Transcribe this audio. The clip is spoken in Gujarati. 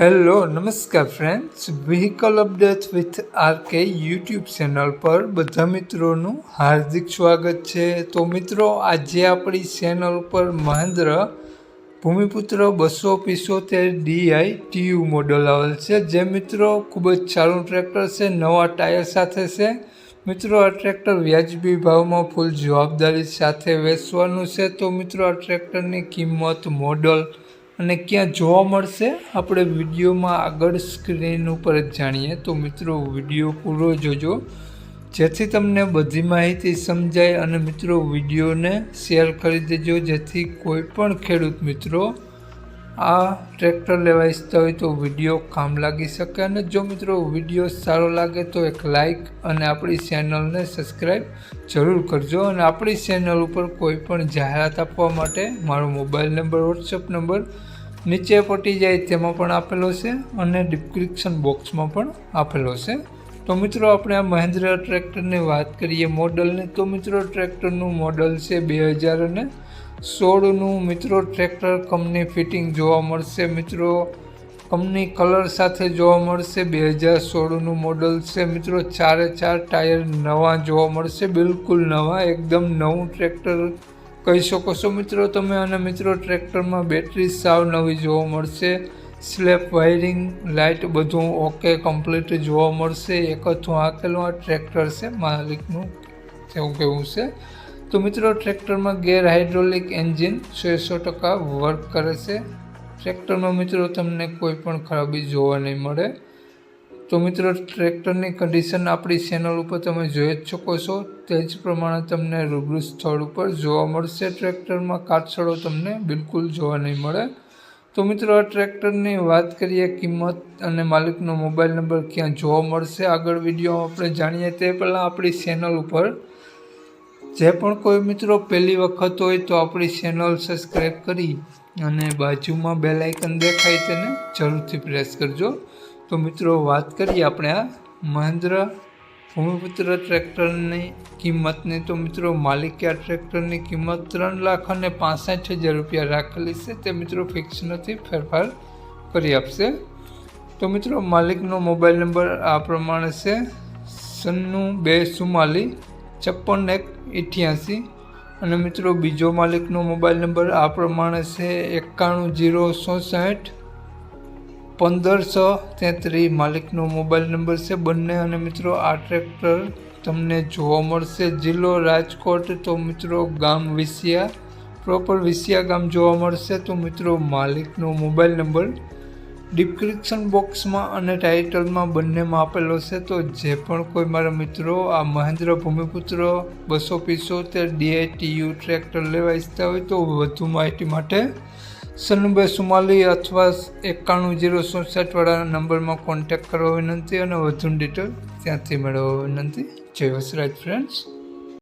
હેલો નમસ્કાર friends vehicle update with RK YouTube channel પર બધા મિત્રોનું હાર્દિક સ્વાગત છે. તો મિત્રો, આજે આપણી ચેનલ પર મહેન્દ્ર ભૂમિપુત્ર બસો પિસોતેર ડીઆઈ ટીયુ મોડલ આવેલ છે. જે મિત્રો ખૂબ જ સારું ટ્રેક્ટર છે, નવા ટાયર સાથે છે. મિત્રો, આ ટ્રેક્ટર વ્યાજબી ભાવમાં ફૂલ જવાબદારી સાથે વેચવાનું છે. તો મિત્રો, આ ટ્રેક્ટરની કિંમત મોડલ અને ક્યાં જોવા મળશે, આપણે વિડીયોમાં આગળ સ્ક્રીન ઉપર જ જાણીએ. તો મિત્રો, વીડિયો પૂરો જોજો. જેથી તમને બધી માહિતી સમજાય અને મિત્રો, વિડીયોને શેર કરી દેજો. જેથી કોઈ પણ ખેડૂત મિત્રો આ ટ્રેક્ટર લેવા ઈચ્છતા હોય તો વીડિયો કામ લાગી શકે અને જો મિત્રો વીડિયો સારો લાગે તો એક લાઈક અને આપણી ચેનલને સબસ્ક્રાઈબ જરૂર કરજો અને આપણી ચેનલ ઉપર કોઈ પણ જાહેરાત આપવા માટે મારો મોબાઈલ નંબર વોટ્સઅપ નંબર નીચે પટી જાય તેમાં પણ આપેલો છે અને ડિસ્ક્રિપ્શન બોક્સમાં પણ આપેલો છે. તો મિત્રો આપણે આ મહેન્દ્ર ટ્રેક્ટરની વાત કરીએ મોડલની. તો મિત્રો ટ્રેક્ટરનું મોડલ છે બે હજાર અને સોળનું મિત્રો ટ્રેક્ટર કંપની ફિટિંગ જોવા મળશે મિત્રો. કંપની કલર સાથે જોવા મળશે. બે હજાર સોળનું મોડલ છે મિત્રો. ચારે ચાર ટાયર નવા જોવા મળશે. બિલકુલ નવા, એકદમ નવું ટ્રેક્ટર કહી શકો છો મિત્રો તમે. અને મિત્રો ટ્રેક્ટરમાં બેટરી સાવ નવી જોવા મળશે. સ્લેપ વાયરિંગ, લાઇટ બધું ઓકે, કમ્પ્લીટ જોવા મળશે. એક હતું હાકેલું આ ટ્રેક્ટર છે, માલિકનું એવું કહેવું છે. તો મિત્રો, ટ્રેક્ટરમાં ગેર હાઇડ્રોલિક એન્જિન સો ટકા વર્ક કરે છે. ટ્રેક્ટરમાં મિત્રો, તમને કોઈ પણ ખરાબી જોવા નહીં મળે. તો મિત્રો, ટ્રેક્ટરની કન્ડિશન આપણી ચેનલ ઉપર તમે જોઈ જ શકો છો. તે જ પ્રમાણે તમને રૂબરૂ સ્થળ ઉપર જોવા મળશે. ટ્રેક્ટરમાં કાટછડો તમને બિલકુલ જોવા નહીં મળે. તો મિત્રો, આ ટ્રેક્ટરની વાત કરીએ, કિંમત અને માલિકનો મોબાઈલ નંબર ક્યાં જોવા મળશે? આગળ વીડિયો આપણે જાણીએ. તે પહેલાં આપણી ચેનલ ઉપર જે પણ કોઈ મિત્રો પહેલી વખત હોય તો આપણી ચેનલ સબસ્ક્રાઈબ કરી અને બાજુમાં બે લાઇકન દેખાય તેને જરૂરથી પ્રેસ કરજો. તો મિત્રો, વાત કરીએ આપણે આ મહેન્દ્ર ભૂમિપુત્ર ટ્રેક્ટરની કિંમતની. તો મિત્રો, માલિકે આ ટ્રેક્ટરની કિંમત ત્રણ લાખ અને પાસઠ હજાર રૂપિયા રાખેલી છે. તે મિત્રો ફિક્સ નથી, ફેરફાર કરી આપશે. તો મિત્રો, માલિકનો મોબાઈલ નંબર આ પ્રમાણે છે. સન્નું બે સુમાલી છપ્પન એક અઠ્યાસી અને મિત્રો બીજો માલિકનો મોબાઈલ નંબર આ પ્રમાણે છે એકાણું જીરો સોસાઠ પંદરસો તેત્રીસ માલિકનો મોબાઈલ નંબર છે બંને. અને મિત્રો આ ટ્રેક્ટર તમને જોવા મળશે. જિલ્લો રાજકોટ, તો મિત્રો ગામ વિસિયા. પ્રોપર વિસિયા ગામ જોવા મળશે. તો મિત્રો માલિકનો મોબાઈલ નંબર ડિસ્ક્રિપ્શન બોક્સમાં અને ટાઇટલમાં બંનેમાં આપેલો છે, તો જે પણ કોઈ મારા મિત્રો, આ મહેન્દ્ર ભૂમિપુત્ર બસો પિસોતેર ડીઆઈટીયુ ટ્રેક્ટર લેવા ઈચ્છતા હોય, તો વધુ માહિતી માટે સનુબે સુમાલી અથવા એકાણું જીરો વાળા નંબરમાં કોન્ટેક્ટ કરવા વિનંતી, અને વધુ ડિટેલ ત્યાંથી મેળવવા વિનંતી. જય વસરાજ ફ્રેન્ડ્સ